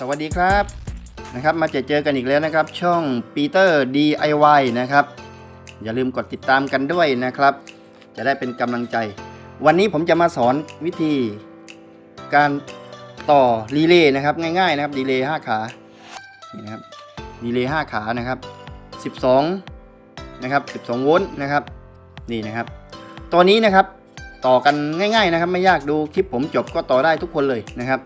สวัสดีครับนะครับมาเจอเจอกันอีกแล้วนะครับ ช่องปีเตอร์ DIY นะครับ อย่าลืมกดติดตามกันด้วยนะครับ จะได้เป็นกำลังใจ วันนี้ผมจะมาสอนวิธีการต่อรีเลย์นะครับง่ายๆนะครับรีเลย์5ขานี่นะครับรีเลย์5ขานะครับ 12นะครับ12 โวลต์นะครับนี่นะครับ ตัวนี้นะครับต่อกันง่าย ๆนะครับ ไม่ยากดูคลิปผมจบก็ต่อได้ทุกคนเลยนะครับ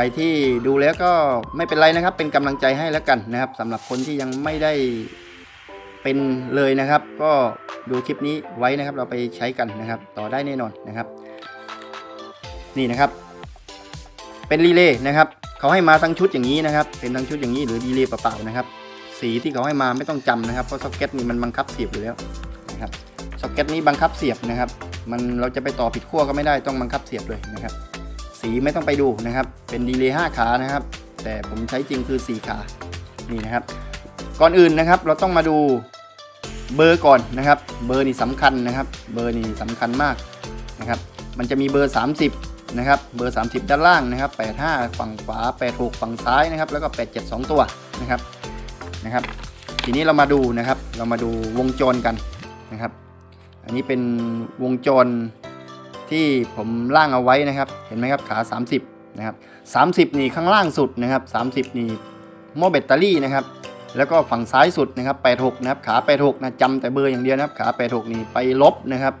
รที่ดูแล้วก็ไม่เป็นไรนะครับ เป็นกำลังใจให้แล้วกันนะครับสำหรับคนที่ยังไม่ได้เป็นเลยนะครับ ก็ดูคลิปนี้ไว้นะครับ เราไปใช้กันนะครับ ต่อได้แน่นอนนะครับ นี่นะครับ เป็นรีเลย์นะครับเขาให้มาทั้งชุดอย่างนี้นะครับ เป็นทั้งชุดอย่างนี้หรือรีเลย์เปล่าๆนะครับ สีที่เขาให้มาไม่ต้องจำนะครับเพราะซ็อกเก็ตนี่มันบังคับเสียบอยู่แล้วนะครับซ็อกเก็ตนี้บังคับเสียบนะครับ มันเราจะไปต่อผิดขั้วก็ไม่ได้ต้องบังคับเสียบเลยนะครับ สีไม่ต้องไปดูนะครับ เป็นดีเลย์5ขานะครับ แต่ผมใช้จริงคือ 4 ขา นี่นะครับ ก่อนอื่นนะครับเราต้องมาดูเบอร์ก่อนนะครับ เบอร์นี่สำคัญนะครับ เบอร์นี่สำคัญมากนะครับ มันจะมีเบอร์ 30 นะครับ เบอร์ 30 ด้านล่างนะครับ 85 ฝั่งขวา 86 ฝั่งซ้ายนะครับ แล้วก็ 87 2 ตัวนะครับ นะครับ ทีนี้เรามาดูนะครับ เรามาดูวงจรกันนะครับ อันนี้เป็นวงจร ที่ผมล่างเอาไว้นะครับ เห็นไหมครับขา 30 นะครับ 30 นี่ข้างล่างสุดนะครับ 30 นี่หม้อแบตเตอรี่นะครับ แล้วก็ฝั่งซ้ายสุดนะครับ 86 นะครับ ขา 86 นะจำแต่เบอร์อย่างเดียวนะครับ ขา 86 นี่ไปลบนะครับ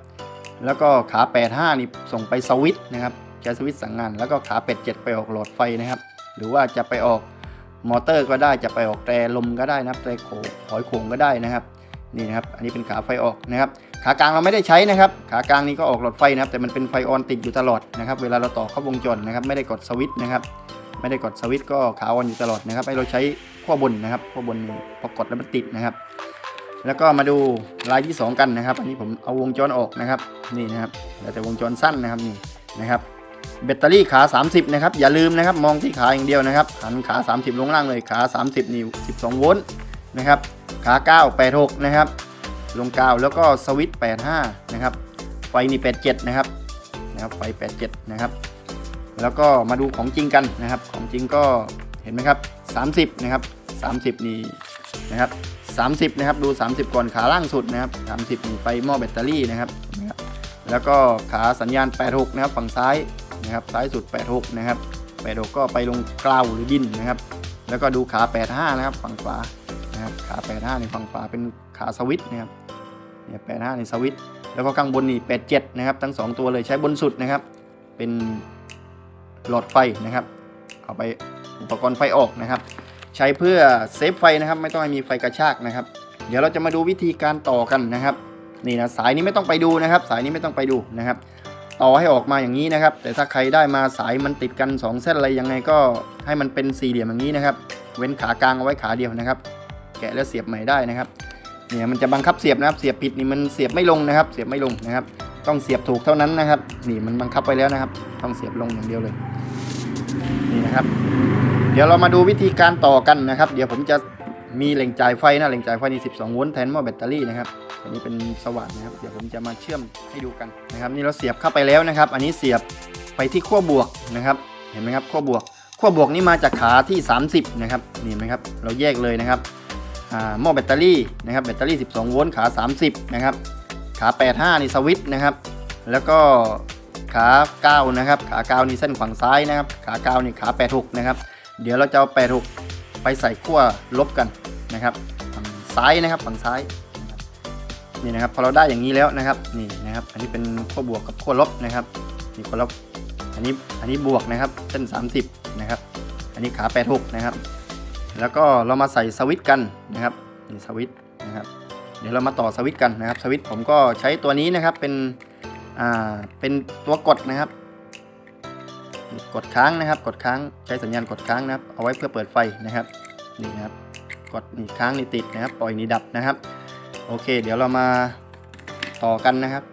แล้วก็ขา 85 นี่ส่งไปสวิตช์นะครับใช้สวิตสั่งงาน แล้วก็ขา 87 ไปออกหลอดไฟนะครับ หรือว่าจะไปออกมอเตอร์ก็ได้จะไปออกแตรลมก็ได้นะครับแตรโขหอยโขงก็ได้นะครับ นี่นะครับ อันนี้เป็นขาไฟออกนะครับ ขากลางเราไม่ได้ใช้นะครับ ขากลางนี้ก็ออกหลอดไฟนะครับ แต่มันเป็นไฟออนติดอยู่ตลอดนะครับ เวลาเราต่อเข้าวงจรนะครับ ไม่ได้กดสวิตช์นะครับ ไม่ได้กดสวิตช์ก็ขาออนอยู่ตลอดนะครับ ให้เราใช้ขั้วบนนะครับขั้วบนนี่พอกดแล้วมันติดนะครับ แล้วก็มาดูลายที่ 2 กันนะครับ อันนี้ผมเอาวงจรออกนะครับ นี่นะครับแล้วแต่วงจรสั้นนะครับนี่นะครับแบตเตอรี่ขา 30 นะครับ อย่าลืมนะครับ มองที่ขาอย่างเดียวนะครับหันขา 30 ลงล่างเลยขา 30นิ้ว12 โวลต์นะครับ ขา9 86 นะครับ ลงกาวแล้วก็สวิตช์85 นะครับ ไฟนี่87 นะครับ นะครับ ไฟ 87 นะครับ แล้วก็มาดูของจริงกันนะครับ ของจริงก็เห็นไหมครับ 30 นะครับ 30 นี่นะครับ 30 นะครับ ดู 30 ก่อนขาล่างสุดนะครับ 30 นี่ไปหม้อแบตเตอรี่นะครับนะครับแล้วก็ขาสัญญาณ 86 นะครับ ฝั่งซ้ายนะครับ ซ้ายสุด 86 นะครับ 86 ก็ไปลงกลาวหรือดินนะครับ แล้วก็ดูขา 85 นะครับ ฝั่งขวา ขา85ในฝั่งขวาเป็นขาสวิตนะครับเนี่ย85ในสวิตแล้วก็ข้างบนนี่87นะครับทั้ง 2 ตัวเลยใช้บนสุดนะครับ เป็นหลอดไฟนะครับ เอาไปอุปกรณ์ไฟออกนะครับ ใช้เพื่อเซฟไฟนะครับ ไม่ต้องให้มีไฟกระชากนะครับ เดี๋ยวเราจะมาดูวิธีการต่อกันนะครับนี่นะสายนี้ไม่ต้องไปดูนะครับ สายนี้ไม่ต้องไปดูนะครับ ต่อให้ออกมาอย่างนี้นะครับ แต่ถ้าใครได้มาสายมันติดกัน 2 เส้นอะไรยังไงก็ให้มันเป็นสี่เหลี่ยมอย่างนี้นะครับ เว้นขากลางเอาไว้ขาเดียวนะครับ แกะแล้วเสียบใหม่ได้นะครับเนี่ยมันจะบังคับเสียบนะครับ เสียบผิดนี่มันเสียบไม่ลงนะครับ เสียบไม่ลงนะครับ ต้องเสียบถูกเท่านั้นนะครับ นี่มันบังคับไปแล้วนะครับ ต้องเสียบลงอย่างเดียวเลย นี่นะครับ เดี๋ยวเรามาดูวิธีการต่อกันนะครับ เดี๋ยวผมจะมีแหล่งจ่ายไฟนะแหล่งจ่ายไฟนี่ 12 โวลต์แทนหม้อแบตเตอรี่นะครับอันนี้เป็นสว่านนะครับ เดี๋ยวผมจะมาเชื่อมให้ดูกันนะครับ นี่เราเสียบเข้าไปแล้วนะครับ อันนี้เสียบไปที่ขั้วบวกนะครับ เห็นไหมครับขั้วบวกขั้วบวกนี่มาจากขาที่ 30 นะครับนี่ไหมครับ เราแยกเลยนะครับ หม้อแบตเตอรี่นะครับแบตเตอรี่ 12 โวลต์ขา 30 นะครับ ขา 85 นี่สวิตช์นะครับ แล้วก็ขา9นะครับ ขา9นี่เส้นฝั่งซ้ายนะครับ ขา9นี่ขา86นะครับ เดี๋ยวเราจะเอา86ไปใส่ขั้วลบกันนะครับฝั่งซ้ายนะครับฝั่งซ้ายนี่นะครับพอเราได้อย่างนี้แล้วนะครับนี่นะครับ อันนี้เป็นขั้วบวกกับขั้วลบนะครับนี่ขั้วลบอันนี้อันนี้บวกนะครับเส้น 30 นะครับ อันนี้ขา 86 นะครับ แล้วก็เรามาใส่สวิตช์กันนะครับนี่สวิตช์นะครับ เดี๋ยวเรามาต่อสวิตช์กันนะครับ สวิตช์ผมก็ใช้ตัวนี้นะครับเป็นอ่าเป็นตัวกดนะครับ กดค้างนะครับ กดค้างใช้สัญญาณกดค้างนะครับ เอาไว้เพื่อเปิดไฟนะครับนี่นะครับ กดนี่ค้างนี่ติดนะครับ ปล่อยนี่ดับนะครับ โอเค เดี๋ยวเรามาต่อกันนะครับ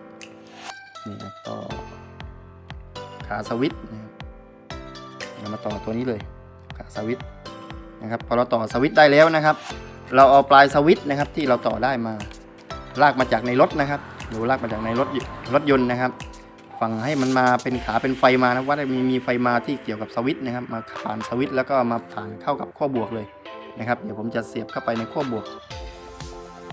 นี่นะต่อขาสวิตช์นะครับเรามาต่อตัวนี้เลยขาสวิตช์ นะครับพอเราต่อสวิตช์ได้แล้วนะครับ เราเอาปลายสวิตช์นะครับที่เราต่อได้มา ลากมาจากในรถนะครับหรือลากมาจากในรถรถยนต์นะครับฝั่งให้มันมาเป็นขาเป็นไฟมานะว่ามีมีไฟมาที่เกี่ยวกับสวิตช์นะครับ มาผ่านสวิตช์แล้วก็มาผ่านเข้ากับขั้วบวกเลยนะครับ เดี๋ยวผมจะเสียบเข้าไปในขั้วบวก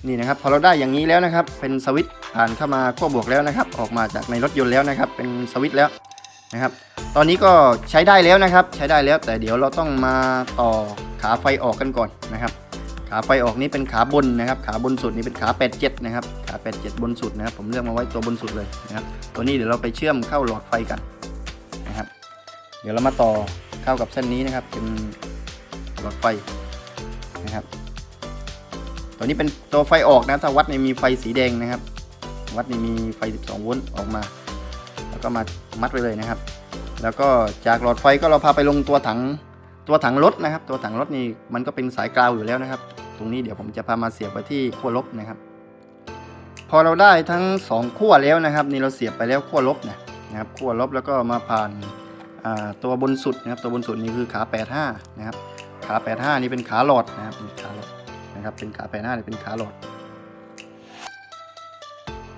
นี่นะครับ พอเราได้อย่างนี้แล้วนะครับ เป็นสวิตช์ผ่านเข้ามาขั้วบวกแล้วนะครับ ออกมาจากในรถยนต์แล้วนะครับ เป็นสวิตช์แล้วนะครับ ตอนนี้ก็ใช้ได้แล้วนะครับ ใช้ได้แล้วแต่เดี๋ยวเราต้องมาต่อ ขาไฟออกกันก่อนนะครับ ขาไฟออกนี้เป็นขาบนนะครับ ขาบนสุดนี้เป็นขา 87 นะครับ ขา 87 บนสุดนะครับ ผมเลือกมาไว้ตัวบนสุดเลยนะครับ ตัวนี้เดี๋ยวเราไปเชื่อมเข้าหลอดไฟกันนะครับ เดี๋ยวเรามาต่อเข้ากับเส้นนี้นะครับ เป็นหลอดไฟนะครับ ตัวนี้เป็นตัวไฟออกนะ ถ้าวัดในมีไฟสีแดงนะครับ วัดในมีไฟ 12 โวลต์ออกมา แล้วก็มามัดไว้เลยนะครับ แล้วก็จากหลอดไฟก็เราพาไปลงตัวถัง ตัวถังรถนะครับ ตัวถังรถนี่มันก็เป็นสายกราวอยู่แล้วนะครับ ตรงนี้เดี๋ยวผมจะพามาเสียบไว้ที่ขั้วลบนะครับ พอเราได้ทั้งสองขั้วแล้วนะครับ นี่เราเสียบไปแล้วขั้วลบนะนะครับขั้วลบแล้วก็มาผ่านตัวบนสุดนะครับ ตัวบนสุดนี่คือขา 85 นะครับ ขา 85 นี่เป็นขาหลอดนะครับเป็นขาหลอดนะครับเป็นขา85นี่เป็นขาหลอด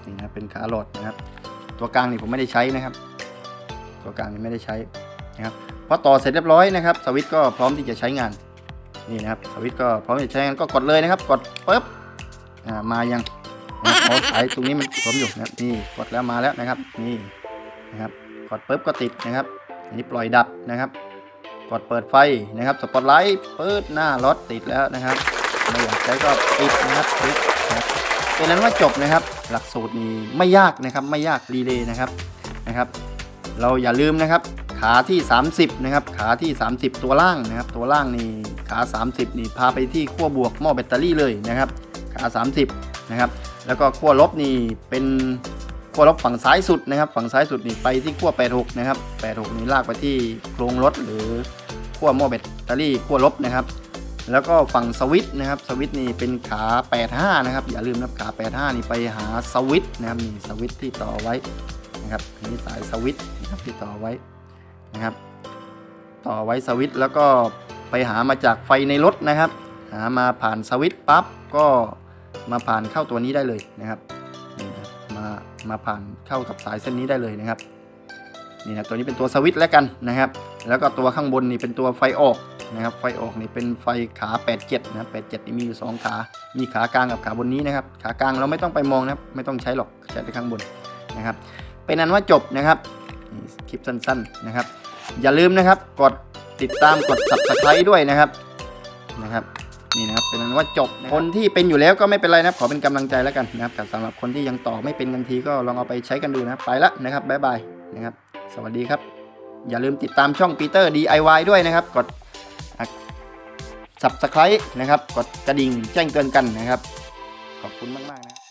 นี่นะเป็นขาหลอดนะครับ ตัวกลางนี่ผมไม่ได้ใช้นะครับ ตัวกลางนี่ไม่ได้ใช้ นะครับพอต่อเสร็จเรียบร้อยนะครับสวิตช์ก็พร้อมที่จะใช้งานนี่นะครับสวิตช์ก็พร้อมที่จะใช้งานก็กดเลยนะครับ กดปุ๊บอ่ามายังนะครับอ๋อสายตรงนี้มันสวมอยู่นะครับนี่กดแล้วมาแล้วนะครับนี่นะครับกดปุ๊บก็ติดนะครับอันนี้ปล่อยดับนะครับ กดเปิดไฟนะครับสปอตไลท์เปิดหน้ารถติดแล้วนะครับไม่อยากใช้ก็ปิดนะครับปิดนะเป็นนั้นว่าจบนะครับ หลักสูตรนี้ไม่ยากนะครับไม่ยากรีเลย์นะครับนะครับ เราอย่าลืมนะครับ ขาที่ 30 นะครับ ขาที่ 30 ตัวล่างนะครับ ตัวล่างนี่ขา 30 นี่พาไปที่ขั้วบวกหม้อแบตเตอรี่เลยนะครับ ขา 30 นะครับ แล้วก็ขั้วลบนี่เป็นขั้วลบฝั่งซ้ายสุดนะครับ ฝั่งซ้ายสุดนี่ไปที่ขั้ว 86 นะครับ 86 นี่ลากไปที่โครงรถหรือขั้วหม้อแบตเตอรี่ขั้วลบนะครับ แล้วก็ฝั่งสวิตนะครับ สวิตนี่เป็นขา 85 นะครับ อย่าลืมนะครับขา 85 นี่ไปหาสวิตนะครับนี่สวิตที่ต่อไว้นะครับนนี้สายสวิตนะครับที่ต่อไว้ นะครับ ต่อไว้สวิตช์แล้วก็ไปหามาจากไฟในรถนะครับ หามาผ่านสวิตช์ปั๊บก็มาผ่านเข้าตัวนี้ได้เลยนะครับนี่นะมามาผ่านเข้ากับสายเส้นนี้ได้เลยนะครับนี่นะตัวนี้เป็นตัวสวิตช์แล้วกันนะครับ แล้วก็ตัวข้างบนนี่เป็นตัวไฟออกนะครับ ไฟออกนี่เป็นไฟขา 87 นะ 87 นี่มีอยู่สองขา มีขากลางกับขาบนนี้นะครับ ขากลางเราไม่ต้องไปมองนะครับ ไม่ต้องใช้หรอก ใช้แต่ข้างบนนะครับ เป็นนั้นว่าจบนะครับ คลิปสั้นๆนะครับ อย่าลืมนะครับกดติดตามกด subscribe ด้วยนะครับนะครับนี่นะครับเป็นนั้นว่าจบคนที่เป็นอยู่แล้วก็ไม่เป็นไรนะครับขอเป็นกำลังใจแล้วกันนะครับแต่สำหรับคนที่ยังต่อไม่เป็นกันทีก็ลองเอาไปใช้กันดูนะไปละนะครับบ๊ายบายนะครับ สวัสดีครับ อย่าลืมติดตามช่องปีเตอร์ DIY ด้วยนะครับ กด subscribe นะครับ กดกระดิ่งแจ้งเตือนกันนะครับ ขอบคุณมาก ๆ นะ